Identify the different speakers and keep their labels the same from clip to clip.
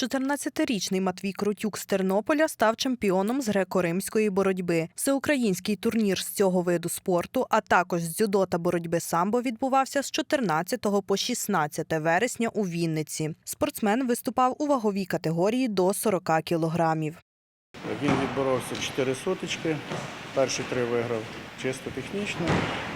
Speaker 1: 14-річний Матвій Крутюк з Тернополя став чемпіоном з греко-римської боротьби. Всеукраїнський турнір з цього виду спорту, а також з дзюдо та боротьби самбо відбувався з 14 по 16 вересня у Вінниці. Спортсмен виступав у ваговій категорії до 40 кілограмів.
Speaker 2: Він відборовся 4 сутички. Перші три виграв чисто технічно,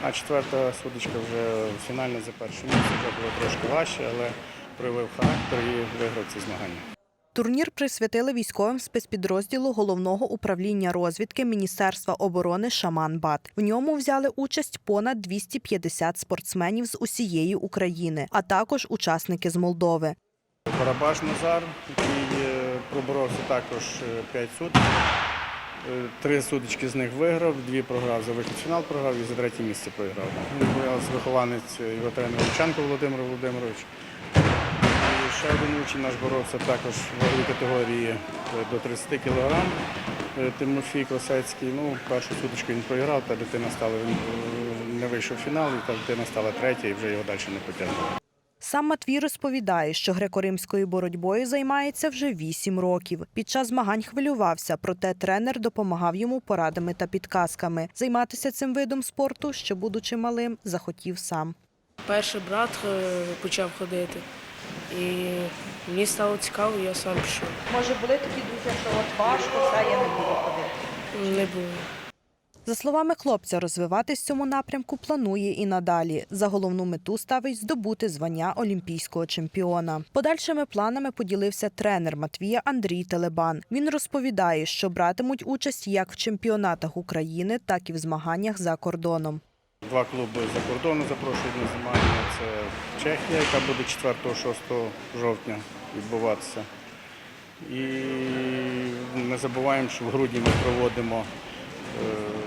Speaker 2: а четверта сутичка вже фінальна за перше місце. Було трошки важче, але проявив характер і виграв ці змагання.
Speaker 1: Турнір присвятили військовим спецпідрозділу головного управління розвідки Міністерства оборони Шаман-Бат. В ньому взяли участь понад 250 спортсменів з усієї України, а також учасники з Молдови.
Speaker 2: Барабаш Назар, який е, проборовся також 5 суток. Е, Три сутички з них виграв, дві програв за вихід фінал програв і за третє місце програв. Він вихованець його тренер Лученко Володимир Володимирович. Ще один учень наш боровся також в ваговій категорії е, до 30 кг. Тимофій Косецький. Ну, першу сутичку він програв, та дитина стала, е, не вийшов в фінал, і та дитина стала третя і вже його далі не потягнула.
Speaker 1: Сам Матвій розповідає, що греко-римською боротьбою займається вже вісім років. Під час змагань хвилювався, проте тренер допомагав йому порадами та підказками. Займатися цим видом спорту, ще будучи малим, захотів сам.
Speaker 3: Перший брат е, почав ходити, і мені стало цікаво, я сам пішов.
Speaker 1: Може, були такі дуже, що от важко, це я не буду ходити.
Speaker 3: Не було.
Speaker 1: За словами хлопця, розвиватись в цьому напрямку планує і надалі. За головну мету ставить здобути звання олімпійського чемпіона. Подальшими планами поділився тренер Матвія Андрій Телебан. Він розповідає, що братимуть участь як в чемпіонатах України, так і в змаганнях за кордоном.
Speaker 2: Два клуби за кордону запрошують на змагання. Це Чехія, яка буде 4-6 жовтня відбуватися. І не забуваємо, що в грудні ми проводимо е,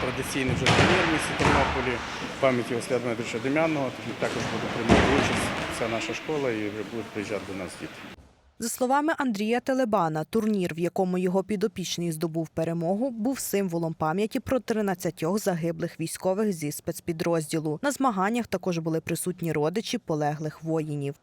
Speaker 2: традиційний вже турнір в місті Тернополі пам'яті Василя Дмитровича Дем'яного. Також буде приймати участь вся наша школа і вже будуть приїжджати до нас діти.
Speaker 1: За словами Андрія Телебана, турнір, в якому його підопічний здобув перемогу, був символом пам'яті про 13 загиблих військових зі спецпідрозділу. На змаганнях також були присутні родичі полеглих воїнів.